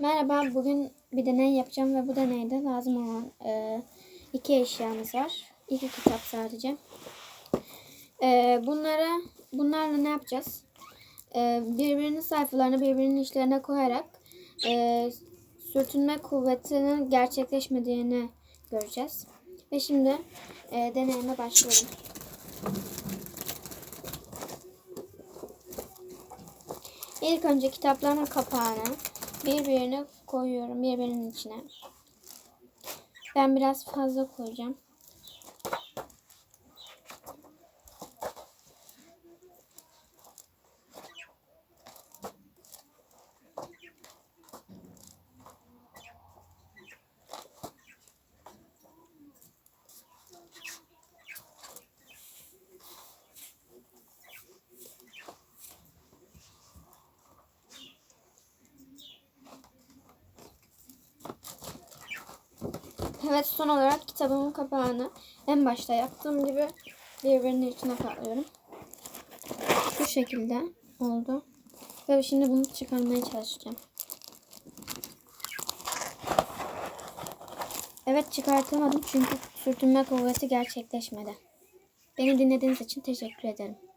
Merhaba, bugün bir deney yapacağım ve bu deneyde lazım olan e, iki eşyamız var. İki kitap sadece. E, bunlara, bunlarla ne yapacağız? E, birbirinin sayfalarını birbirinin içlerine koyarak e, sürtünme kuvvetinin gerçekleşmediğini göreceğiz. Ve şimdi e, deneyime başlıyorum. İlk önce kitapların kapağını birbirine koyuyorum birbirinin içine. Ben biraz fazla koyacağım. Evet son olarak kitabımın kapağını en başta yaptığım gibi birbirinin içine katlıyorum. Bu şekilde oldu. Ve şimdi bunu çıkarmaya çalışacağım. Evet çıkartamadım çünkü sürtünme kuvveti gerçekleşmedi. Beni dinlediğiniz için teşekkür ederim.